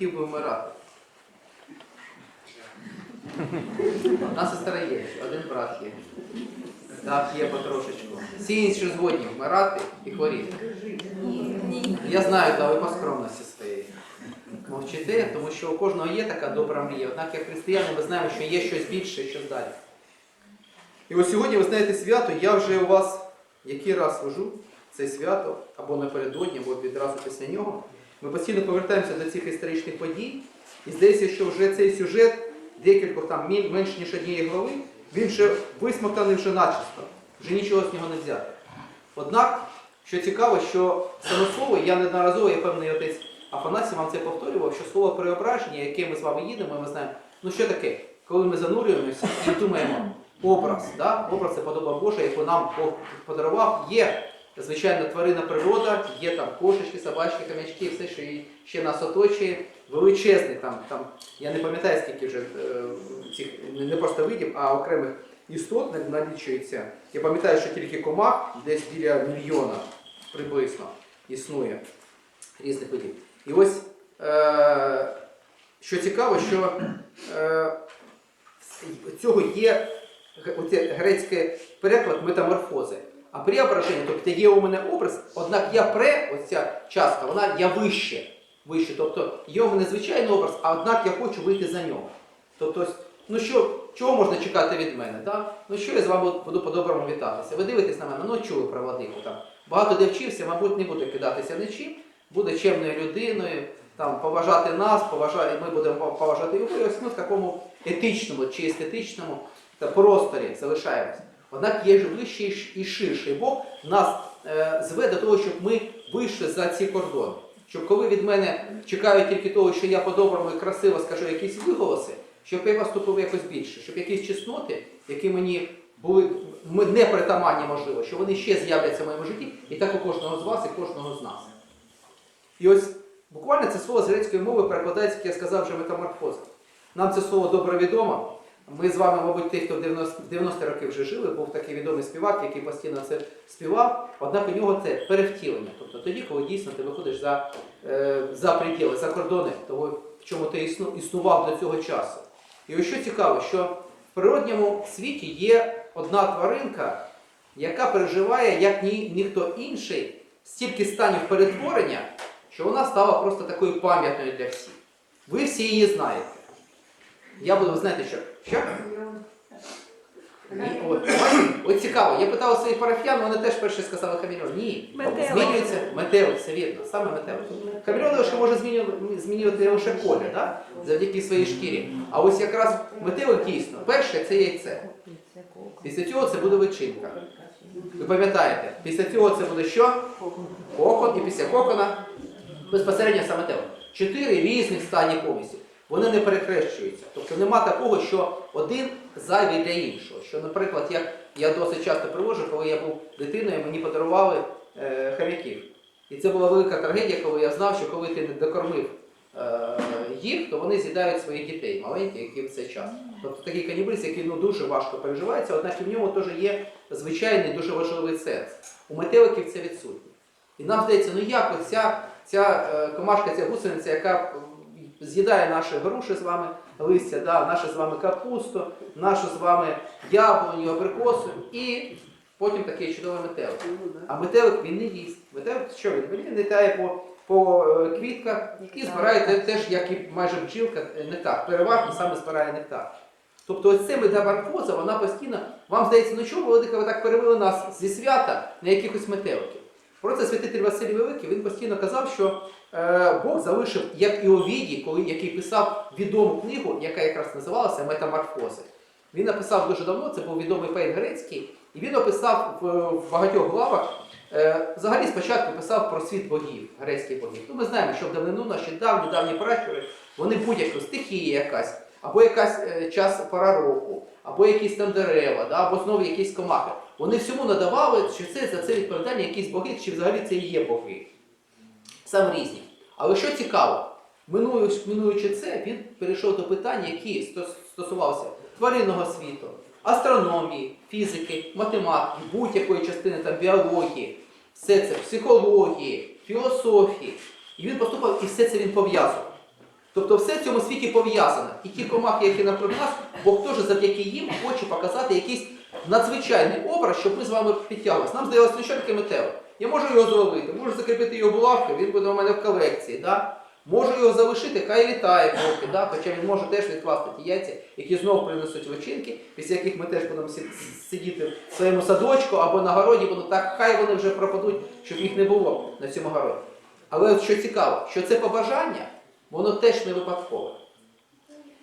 хотів би вмирати? Одна сестра є, один брат є. Так, є потрошечку. Всі інші згодні вмирати і хворіти. Я знаю, да, ви по скромності своєї мовчите, тому що у кожного є така добра мрія. Однак як християни ми знаємо, що є щось більше, щось далі. І ось сьогодні, ви знаєте, свято, я вже у вас який раз вожу це свято, або напередодні, або відразу після нього. Ми постійно повертаємося до цих історичних подій. І здається, що вже цей сюжет декількох там менш ніж однієї глави, він вже висмоктаний вже начисто, вже нічого з нього не взяти. Однак, що цікаво, що саме слово, я неодноразово, я певний отець Афанасій вам це повторював, що слово преображення, яке ми з вами їдемо, ми знаємо, ну що таке, коли ми занурюємося і думаємо, образ, да? образ це подоба Божа, яку нам Бог подарував, є звичайно тварина природа, є там кошечки, собачки, кам'ячки, все, що і ще нас оточує, величезний там, там я не пам'ятаю, скільки вже е, цих не просто видів, а окремих істот налічується. Я пам'ятаю, що тільки комах десь біля мільйона приблизно існує різних видів. І ось е, що цікаво, що е, цього є оце грецький переклад метаморфози. А преображення, тобто є у мене образ, однак я пре, ось ця частка, вона я вище. вище. Тобто є у мене звичайний образ, а однак я хочу вийти за нього. Тобто, ну що, чого можна чекати від мене? Да? Ну що я з вами буду по-доброму вітатися? Ви дивитесь на мене, ну чули про владику там. Багато де вчився, мабуть, не буде кидатися нічим, буде чемною людиною, там, поважати нас, поважати, ми будемо поважати його. Ось ми в такому етичному чи естетичному просторі залишаємося. Однак є вищий і ширший Бог нас е, зве до того, щоб ми вийшли за ці кордони. Щоб коли від мене чекають тільки того, що я по-доброму і красиво скажу якісь виголоси, щоб я поступив якось більше, щоб якісь чесноти, які мені були не притаманні, можливо, що вони ще з'являться в моєму житті, і так у кожного з вас і кожного з нас. І ось буквально це слово з грецької мови перекладається, як я сказав, вже метаморфоза. Нам це слово добре відомо. Ми з вами, мабуть, ті, хто в 90 в 90-ті роки вже жили, був такий відомий співак, який постійно це співав, однак у нього це перевтілення. Тобто тоді, коли дійсно ти виходиш за, е, за приділи, за кордони того, в чому ти існу- існував до цього часу. І ось що цікаво, що в природньому світі є одна тваринка, яка переживає, як ні, ніхто інший, стільки станів перетворення, що вона стала просто такою пам'ятною для всіх. Ви всі її знаєте. Я буду, знаєте, що? Що? Ні, от, от цікаво, я питав своїх парафіян, вони теж перші сказали хамільон. Ні, Метелик. змінюється метелик, все вірно, саме метелик. Хамільон лише може змінювати, змінювати лише колір, да? завдяки своїй шкірі. А ось якраз метелик дійсно, перше це яйце. Після цього це буде личинка. Ви пам'ятаєте, після цього це буде що? Кокон, і після кокона безпосередньо саме тело. Чотири різних стадії повністю. Вони не перехрещуються. Тобто нема такого, що один зайвий для іншого. Що, наприклад, як я досить часто привожу, коли я був дитиною, мені подарували е, хомяків. І це була велика трагедія, коли я знав, що коли ти не докормив е, їх, то вони з'їдають своїх дітей, маленьких, які в цей час. Тобто такий канібалізм, який ну, дуже важко переживається, однак і в ньому теж є звичайний дуже важливий сенс. У метеликів це відсутнє. І нам здається, ну як оця ця е, комашка, ця гусениця, яка з'їдає наші груші з вами, листя, да, наше з вами капусту, нашу з вами яблуню, абрикосу, і потім такий чудовий метелик. А метелик він не їсть. Метелик що він? Він літає по, по е, квітках і збирає те- теж, як і майже бджілка, е, нектар. Переважно саме збирає нектар. Тобто ось ця метаморфоза, вона постійно, вам здається, ну чому Володика ви так перевели нас зі свята на якихось метеликів? Про це святитель Василій Великий він постійно казав, що Бог залишив, як і Овідій, коли який писав відому книгу, яка якраз називалася Метаморфози. Він написав дуже давно, це був відомий поет грецький, і він описав в, багатьох главах. Е, взагалі спочатку писав про світ богів, грецьких богів. Ну, ми знаємо, що в давнину наші давні давні пращури, вони будь-яку стихія якась, або якась е, час пора року, або якісь там дерева, да, або знову якісь комахи. Вони всьому надавали, що це за це відповідальні якісь боги, чи взагалі це і є боги. Сам різні. Але що цікаво, минуючи, це, він перейшов до питань, які стосувалися тваринного світу, астрономії, фізики, математики, будь-якої частини там, біології, все це, психології, філософії. І він поступав, і все це він пов'язував. Тобто все в цьому світі пов'язане. І ті комахи, які навкруги нас, Бог теж завдяки їм хоче показати якийсь надзвичайний образ, щоб ми з вами підтягувалися. Нам здалося, ну що таке метелик? Я можу його зловити, можу закріпити його булавкою, він буде у мене в колекції. Да? Можу його залишити, хай літає поки, да? хоча він може теж відкласти ті яйця, які знову принесуть личинки, після яких ми теж будемо сидіти в своєму садочку або на городі, бо ну так хай вони вже пропадуть, щоб їх не було на цьому городі. Але от що цікаво, що це побажання, воно теж не випадкове.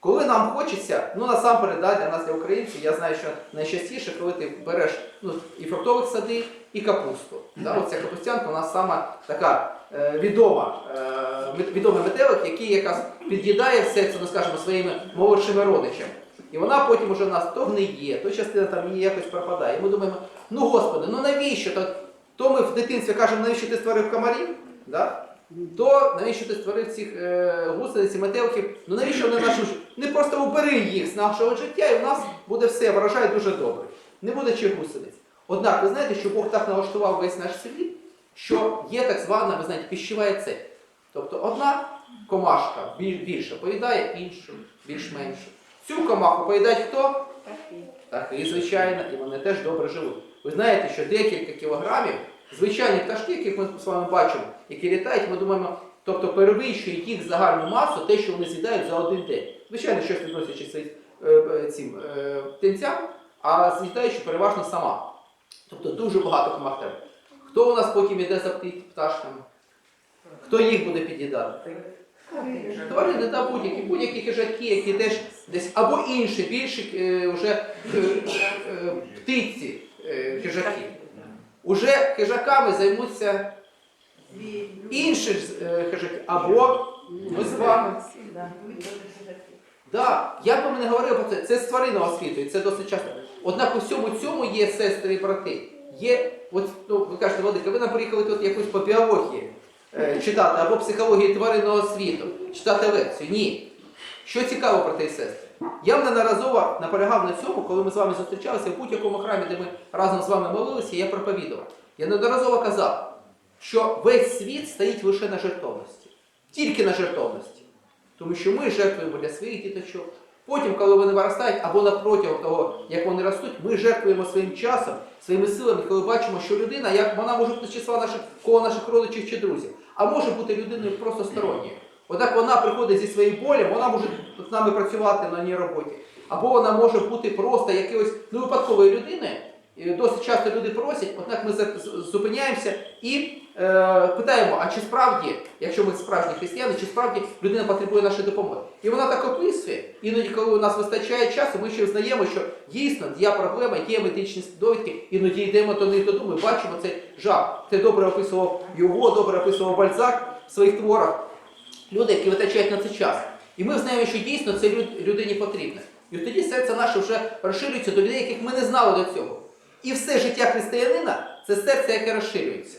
Коли нам хочеться, ну насамперед да, для нас, для українців, я знаю, що найчастіше, коли ти береш ну, і фруктових сади, і капусту. Да, оця капустянка у нас сама така е, відома, е, відомий метелик, який якраз під'їдає все це, ну скажімо, своїми молодшими родичами. І вона потім уже в нас то гниє, то частина там її якось пропадає. І ми думаємо, ну господи, ну навіщо? То, то ми в дитинстві кажемо, навіщо ти створив комарів? Да? То навіщо ти створив цих е, гусениць і метелків? Ну навіщо вони життям? Не просто убери їх з нашого життя, і в нас буде все, врожай дуже добре. Не буде чи гусениць. Однак, ви знаєте, що Бог так налаштував весь наш світ, що є так звана, ви знаєте, піщова цепь. Тобто одна комашка більше поїдає іншу, більш-меншу. Цю комаху поїдають хто? Птахи, звичайно, і вони теж добре живуть. Ви знаєте, що декілька кілограмів звичайні пташки, яких ми з вами бачимо, які літають, ми думаємо, тобто перевищує їх загальну масу, те, що вони з'їдають за один день. Звичайно, щось відносячи е, е, цим е, птенцям, а з'їдаючи переважно сама. Тобто дуже багато комах треба. Хто у нас потім іде за пташками? Хто їх буде під'їдати? Тварини, да, будь-які, будь-які хижаки, які теж десь або інші, більші вже птиці хижаки. Уже хижаками займуться інші ж, е, або ми з вами. Да, як би не говорили про це, це з тваринного світу, і це досить часто. Однак у всьому цьому є сестри і брати. Є, от, ну, ви кажете, Владика, ви нам приїхали тут якусь по біології е, читати, або психології тваринного світу, читати лекцію. Ні. Що цікаво про те сестри? Я неодноразово наполягав на цьому, коли ми з вами зустрічалися в будь-якому храмі, де ми разом з вами молилися, я проповідував. Я неодноразово казав, що весь світ стоїть лише на жертовності. Тільки на жертовності. Тому що ми жертвуємо для своїх діточок. Потім, коли вони виростають, або на протягом того, як вони ростуть, ми жертвуємо своїм часом, своїми силами, коли бачимо, що людина, як вона може бути числа наших коло наших родичів чи друзів, а може бути людиною просто сторонньою. Отак вона приходить зі своїм болем, вона може з нами працювати на ній роботі. Або вона може бути просто якоюсь ну, випадковою людиною. Досить часто люди просять, однак ми зупиняємося і е, питаємо, а чи справді, якщо ми справжні християни, чи справді людина потребує нашої допомоги? І вона так описує. Іноді, коли у нас вистачає часу, ми ще взнаємо, що дійсно є проблема, є медичні довідки, іноді йдемо до них додому, бачимо цей жах. Це добре описував його, добре описував Бальзак в своїх творах. Люди, які витрачають на це час. І ми знаємо, що дійсно це людині потрібно. І тоді серце наше вже розширюється до людей, яких ми не знали до цього. І все життя християнина це серце, яке розширюється.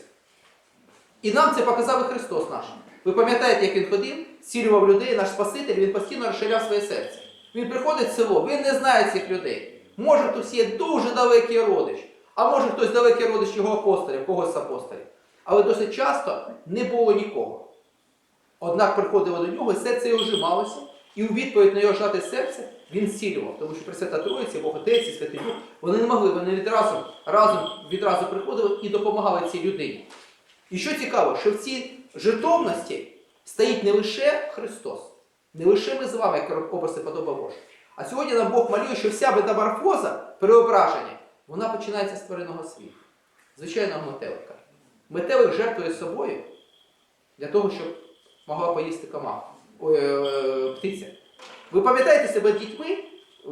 І нам це показав і Христос наш. Ви пам'ятаєте, як він ходив, цілював людей, наш Спаситель, він постійно розширяв своє серце. Він приходить в село, він не знає цих людей. Може, хтось є дуже далекий родич, а може хтось далекий родич його апостолів, когось з апостолів. Але досить часто не було нікого. Однак приходило до нього, і серце його вжималося, і у відповідь на його жати серце він зцілював, тому що Пресвята Троїця, Бог Отець і Святий Дух, вони не могли, вони відразу, разом відразу приходили і допомагали цій людині. І що цікаво, що в цій жертовності стоїть не лише Христос, не лише ми з вами, як образи подоба Божа. А сьогодні нам Бог малює, що вся метаморфоза, переображення, вона починається з тваринного світу, звичайного метелика. Метелик жертвує собою для того, щоб могла поїсти комаха, ой, е, птиця. Ви пам'ятаєте себе дітьми?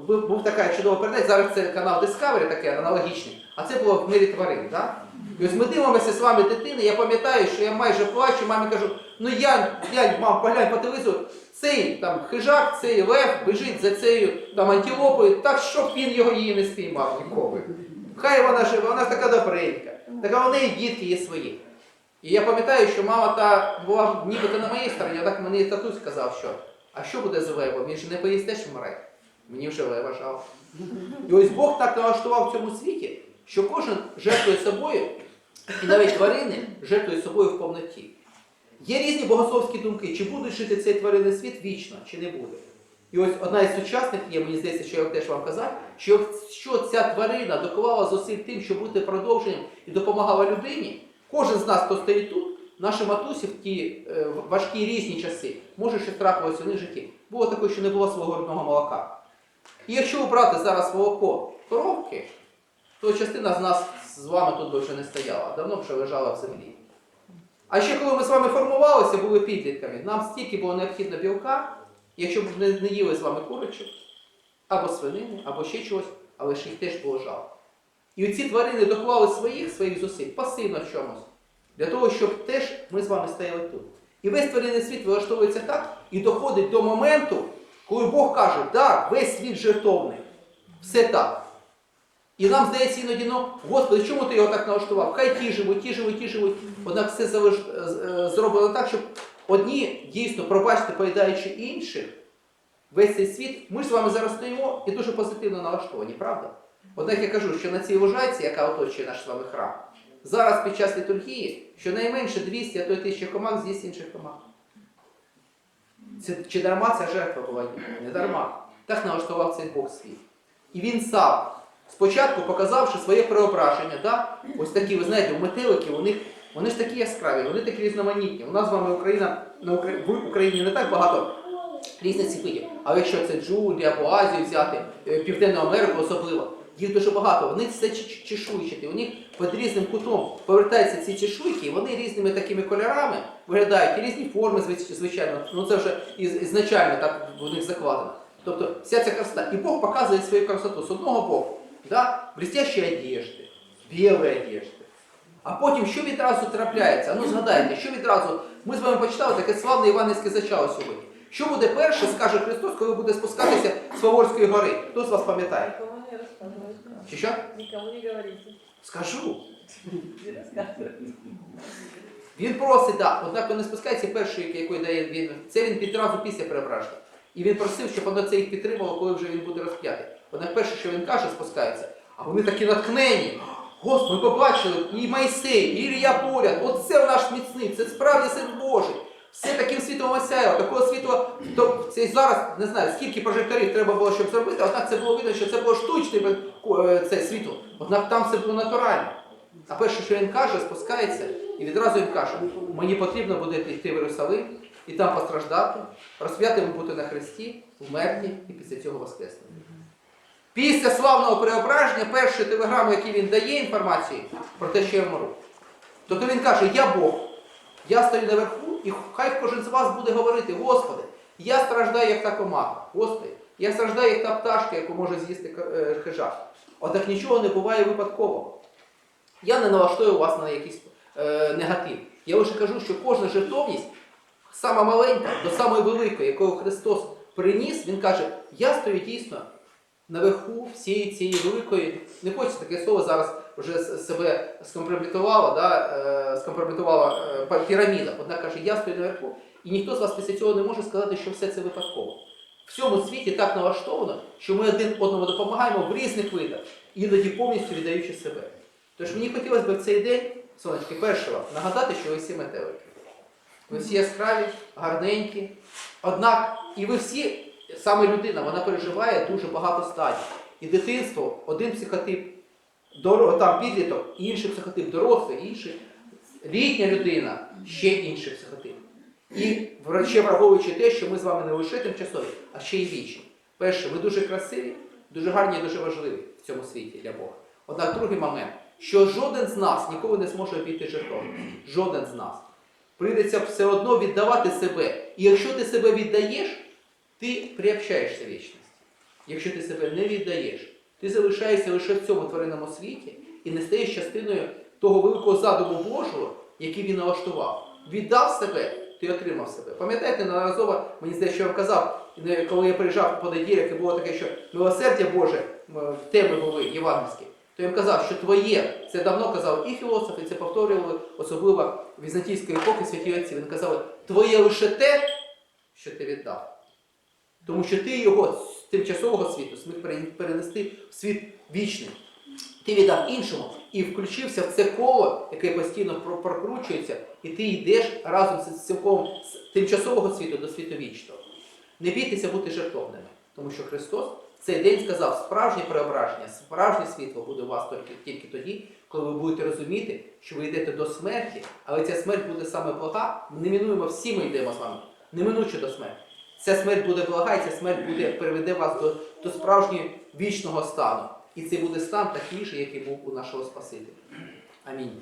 Був така чудова передача, зараз це канал Discovery, таке аналогічний, а це було в мирі тварин. Да? І ось ми дивимося з вами дитини, я пам'ятаю, що я майже плачу, мамі кажу, ну я, я мам, поглянь по телевізору, цей там хижак, цей лев біжить за цією там антилопою, так щоб він його її не спіймав ніколи. Хай вона живе, вона ж така добренька, така у неї дітки є свої. І я пам'ятаю, що мама та була нібито на моїй стороні, а так мені татусь сказав, що а що буде з левом? Він же не поїсть теж вмре. Мені вже лева жав. І ось Бог так налаштував в цьому світі, що кожен жертвує собою, і навіть тварини жертвують собою в повноті. Є різні богословські думки, чи будуть жити цей тваринний світ вічно, чи не буде. І ось одна із сучасних є, мені здається, що я теж вам казав, що якщо ця тварина доклала зусиль тим, щоб бути продовженням і допомагала людині, кожен з нас, хто стоїть тут, наші матусі в ті е, важкі різні часи, може щось трапилося в них житті. Було таке, що не було свого грудного молока. І якщо обрати зараз молоко коровки, то частина з нас з вами тут би вже не стояла, давно вже лежала в землі. А ще коли ми з вами формувалися, були підлітками, нам стільки було необхідно білка, якщо б не, не їли з вами курочок, або свинини, або ще чогось, але ж їх теж було жалко. І ці тварини доклали своїх своїх зусиль пасивно в чомусь, для того, щоб теж ми з вами стояли тут. І весь тваринний світ влаштовується так і доходить до моменту, коли Бог каже, так, весь світ жертовний. Все так. І нам здається іноді, ну, Господи, чому ти його так налаштував? Хай ті живуть, ті живуть, ті живуть. Однак все е, е, зроблено так, щоб одні дійсно, пробачте, поїдаючи інших, весь цей світ, ми ж з вами зараз стоїмо і дуже позитивно налаштовані, правда? Однак я кажу, що на цій лужайці, яка оточує наш з вами храм, зараз під час літургії щонайменше 200, а то й 1000 команд з'їсть інших команд. Це, чи дарма ця жертва була? Не дарма. Так налаштував цей Бог світ. І він сам, спочатку показавши своє преображення, да? ось такі, ви знаєте, у метеликів, у вони ж такі яскраві, вони такі різноманітні. У нас з вами Україна, на Укра- в Україні не так багато різних видів. Але якщо це джунглі або Азію взяти, е, Південну Америку особливо, їх дуже багато. Вони все чешуйчаті, у них під різним кутом повертаються ці чешуйки, і вони різними такими кольорами виглядають, і різні форми, звичайно. Ну це вже ізначально так в них закладено. Тобто вся ця красота. І Бог показує свою красоту з одного боку, да? блестящі одежди, білі одежди. А потім що відразу трапляється? Ну згадайте, що відразу. Ми з вами почитали таке славне Іванівське зачало сьогодні. Що буде перше, скаже Христос, коли буде спускатися з Фаворської гори? Хто з вас пам'ятає? Никому не. Чи що? Никому не говорите. Скажу. Він просить, так, однак не спускається першої, якої дає він. Це він відразу після перебраження. І він просив, щоб воно це їх підтримало, коли вже він буде розп'ятий. Однак перше, що він каже, спускається, а вони такі наткнені. Господи, ми побачили і Майсей, і Ілля поряд. От це наш міцний, це справді син Божий. Все таким світом осяяло, такого світла, то це зараз не знаю, скільки прожекторів треба було, щоб зробити, однак це було видно, що це було штучне е, це світло. Однак там це було натурально. А перше, що він каже, спускається, і відразу він каже, мені потрібно буде йти в Єрусалим і там постраждати, розп'ятим бути на хресті, вмерті і після цього воскреснути. Після славного преображення, першої телеграми, який він дає інформацію про те, що я вмру. Тобто він каже, я Бог, я стою наверху, і хай кожен з вас буде говорити, Господи, я страждаю, як та комаха. Господи, я страждаю, як та пташка, яку може з'їсти е, хижак. Однак нічого не буває випадкового. Я не налаштую вас на якийсь е, негатив. Я лише кажу, що кожна жертовність, сама маленька до самої великої, якою Христос приніс, Він каже, я стою дійсно наверху всієї цієї великої, не хочеться таке слово зараз вже себе скомпрометувала, да, е, скомпрометувала е, піраміда. Однак каже, я стою наверху, і ніхто з вас після цього не може сказати, що все це випадково. В цьому світі так налаштовано, що ми один одному допомагаємо в різних видах, іноді повністю віддаючи себе. Тож мені хотілося б в цей день, сонечки, першого, нагадати, що ви всі метелики. Ви всі яскраві, гарненькі. Однак, і ви всі, саме людина, вона переживає дуже багато стадій. І дитинство, один психотип, доро- там підліток, інший психотип, дорослий, інший, літня людина, ще інший психотип. І ще враховуючи те, що ми з вами не лише тимчасові, а ще й вічні. Перше, ви дуже красиві, дуже гарні і дуже важливі в цьому світі для Бога. Однак другий момент, що жоден з нас ніколи не зможе обійти жертовність. Жоден з нас. Прийдеться все одно віддавати себе. І якщо ти себе віддаєш, ти приобщаєшся вічності. Якщо ти себе не віддаєш, ти залишаєшся лише в цьому тваринному світі і не стаєш частиною того великого задуму Божого, який він налаштував. Віддав себе, ти отримав себе. Пам'ятаєте, неодноразово, мені здається, що я казав, коли я приїжджав в понеділок, і було таке, що милосердя Боже, м, теми були євангельські, то я їм казав, що твоє, це давно казав і філософи, це повторювали, особливо візантійської епохи святі отці. Він казав, твоє лише те, що ти віддав. Тому що ти його з тимчасового світу зміг перенести в світ вічний. Ти віддав іншому, і включився в це коло, яке постійно прокручується, і ти йдеш разом з цілком з тимчасового світу до світу вічного. Не бійтеся бути жертовними, тому що Христос в цей день сказав, справжнє преображення, справжнє світло буде у вас тільки, тільки тоді, коли ви будете розуміти, що ви йдете до смерті, але ця смерть буде саме блага. Неминуємо всі ми йдемо з вами, неминуче до смерті. Ця смерть буде блага, ця смерть буде приведе вас до, до справжнього вічного стану. І це буде стан такий же, який був у нашого Спасителя. Амінь.